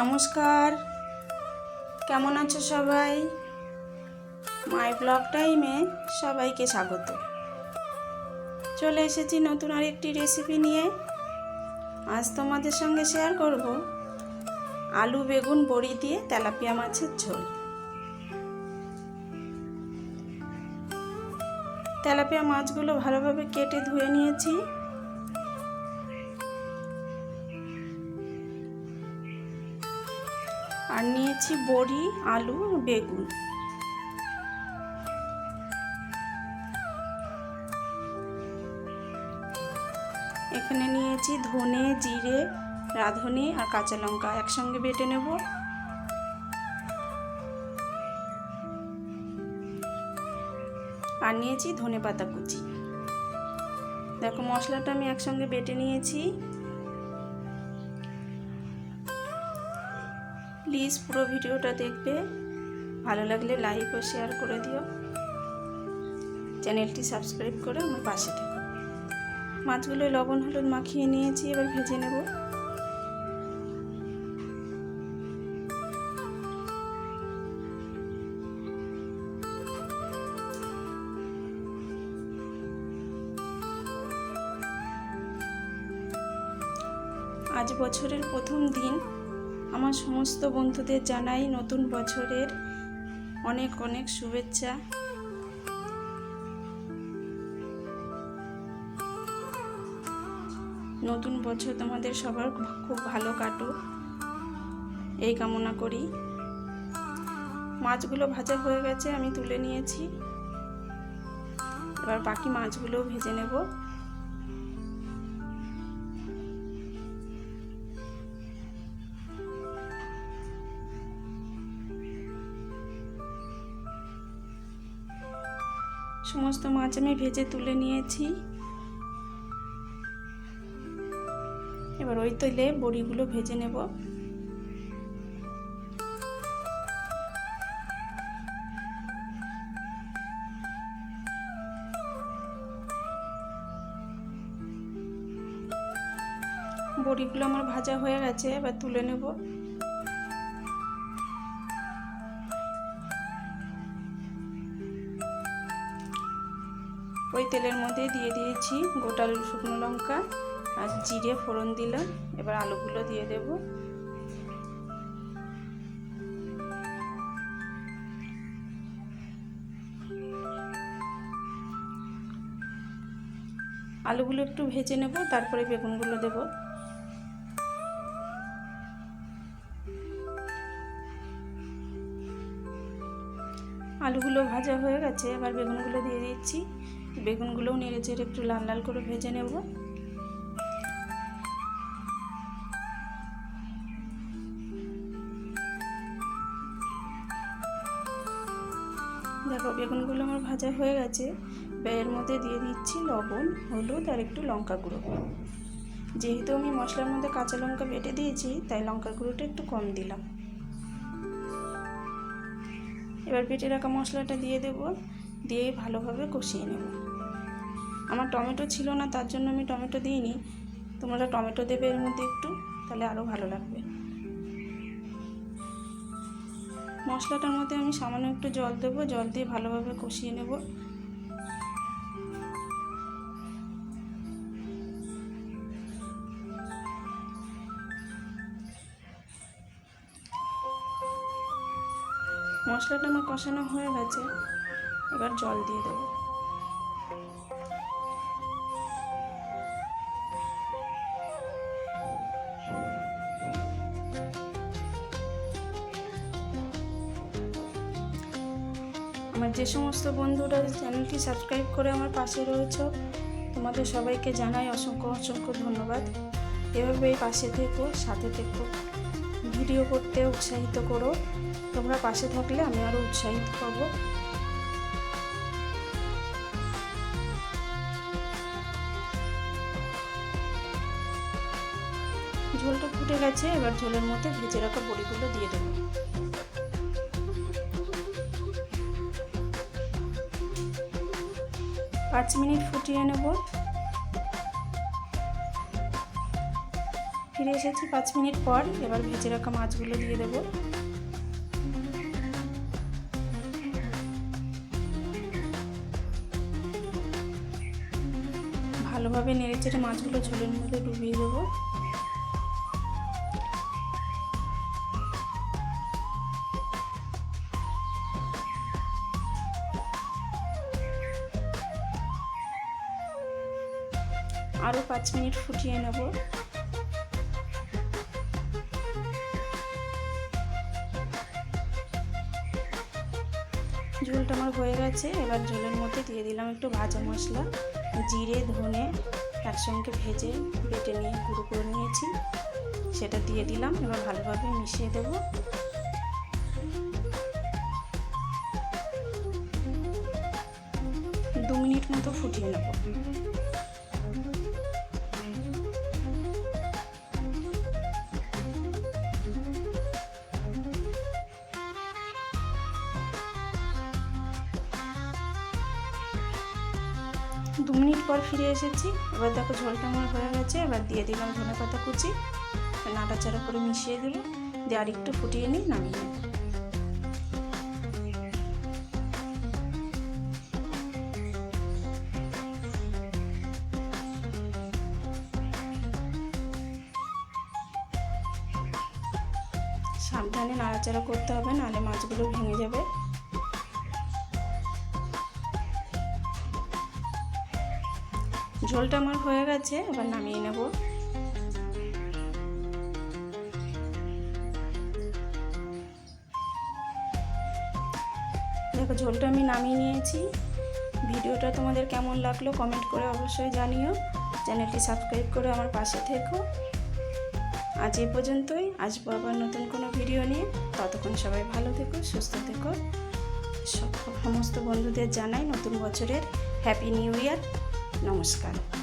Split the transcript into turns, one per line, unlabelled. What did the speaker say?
নমস্কার। কেমন আছো সবাই? মাই ব্লগ টাইমে সবাইকে স্বাগত। চলে এসেছি নতুন আরেকটি রেসিপি নিয়ে। আজ তোমাদের সঙ্গে শেয়ার করব আলু, বেগুন, বড়ি দিয়ে তেলাপিয়া মাছের ঝোল। তেলাপিয়া মাছগুলো ভালোভাবে কেটে ধুয়ে নিয়েছি। আর নিয়েছি বড়ি, আলু, বেগুন। এখানে নিয়েছি ধনে, জিরে, রাঁধুনি আর কাঁচা লঙ্কা। একসঙ্গে বেটে নেব। আর নিয়েছি ধনে পাতা কুচি। দেখো, মশলাটা আমি একসঙ্গে বেটে নিয়েছি। প্লিজ পুরো ভিডিওটা দেখবে। ভালো লাগলে লাইক ও শেয়ার করে দিও। চ্যানেলটি সাবস্ক্রাইব করে আমার পাশে থেকো। মাছগুলো লবণ, হলুদ মাখিয়ে নিয়েছি, এবার ভেজে নেব। আজ বছরের প্রথম দিন। আমার সমস্ত বন্ধুদের জানাই নতুন বছরের অনেক অনেক শুভেচ্ছা। নতুন বছর তোমাদের সবার খুব ভালো কাটুক। এই কামনা করি। মাছগুলো ভাজা হয়ে গেছে, আমি তুলে নিয়েছি। এবার বাকি মাছগুলোও ভেজে নেব। সমস্ত মাছ আমি ভেজে তুলে নিয়েছি। এবার ওই তেলে বড়িগুলো ভেজে নেব। বড়িগুলো আমার ভাজা হয়ে গেছে, এবার তুলে নেব। ওই তেলের মধ্যে দিয়ে দিয়েছি গোটা শুকনো লঙ্কা আর জিরে ফোড়ন দিলাম। এবার আলুগুলো দিয়ে দেব। আলুগুলো একটু ভেজে নেব, তারপরে বেগুনগুলো দেব। আলুগুলো ভাজা হয়ে গেছে, এবার বেগুনগুলো দিয়ে দিচ্ছি। বেগুনগুলোও নেড়ে চেড়ে একটু লাল লাল করে ভেজে নেব। দেখো, বেগুনগুলো আমার ভাজা হয়ে গেছে। এর মধ্যে দিয়ে দিচ্ছি লবণ, হলুদ আর একটু লঙ্কা গুঁড়ো। যেহেতু আমি মশলার মধ্যে কাঁচা লঙ্কা বেটে দিয়েছি, তাই লঙ্কা গুঁড়োটা একটু কম দিলাম। এবার বেটে রাখা মশলাটা দিয়ে দেব। দিয়ে ভালোভাবে কষিয়ে নেব। আমার টমেটো ছিল না, তার জন্য আমি টমেটো দিইনি। তোমরা টমেটো দেবে এর মধ্যে একটু, তাহলে আরও ভালো লাগবে। মশলাটার মধ্যে আমি সামান্য একটু জল দেবো, জল দিয়ে ভালোভাবে কষিয়ে নেব। মশলাটা আমার কষানো হয়ে গেছে। এবার জল দিয়ে দেবো। আমার যে সমস্ত বন্ধুরা চ্যানেলটি সাবস্ক্রাইব করে আমার পাশে রয়েছে, তোমাদের সবাইকে জানাই অসংখ্য অসংখ্য ধন্যবাদ। এভাবেই পাশে থেকো, সাথে থেকো। ভিডিও করতে উৎসাহিত করো। তোমরা পাশে থাকলে আমি আরও উৎসাহিত পাবো ঝোলটা ফুটে গেছে, এবার ঝোলের মধ্যে ভেজে রাখা বড়িগুলো দিয়ে দেবো। পাঁচ মিনিট ফুটিয়ে নেব। ফিরে এসেছি পাঁচ মিনিট পর, এবার ভেজে রাখা মাছগুলো দিয়ে দেবো। ভালোভাবে নেড়ে চেড়ে মাছগুলো ঝোলের মধ্যে ডুবিয়ে দেবো। আরও পাঁচ মিনিট ফুটিয়ে নেব। ঝোলটা আমার হয়ে গেছে, এবার ঝোলের মধ্যে দিয়ে দিলাম একটু ভাজা মশলা, জিরে, ধনে একসঙ্গে ভেজে বেটে নিয়ে গুঁড়ো করে নিয়েছি, সেটা দিয়ে দিলাম, এবার ভালোভাবে মিশিয়ে দেবো। দু মিনিট মতো ফুটিয়ে নেব। দু মিনিট পর ফিরে এসেছি। এবার দেখো ঝোলটা আমার হয়ে গেছে, এবার দিয়ে দিলাম ধনে পাতা কুচি। নাড়াচাড়া করে মিশিয়ে দিল দিয়ে আর একটু ফুটিয়ে নিই নামিয়ে সাবধানে নাড়াচাড়া করতে হবে, নাহলে মাছগুলো ভেঙে যাবে। ঝোলটা আমার হয়ে গেছে, এবার নামিয়ে নেব। দেখো, ঝোলটা আমি নামিয়ে নিয়েছি। ভিডিওটা তোমাদের কেমন লাগল কমেন্ট করে অবশ্যই জানিও। চ্যানেলটি সাবস্ক্রাইব করে আমার পাশে থেকো। আজ এ পর্যন্তই, আসব আবার নতুন কোনো ভিডিও নিয়ে। ততক্ষণ সবাই ভালো থেকো, সুস্থ থেকো। সমস্ত বন্ধুদের জানাই নতুন বছরের হ্যাপি নিউ ইয়ার নমস্কার